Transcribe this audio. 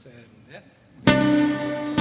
Sevimli.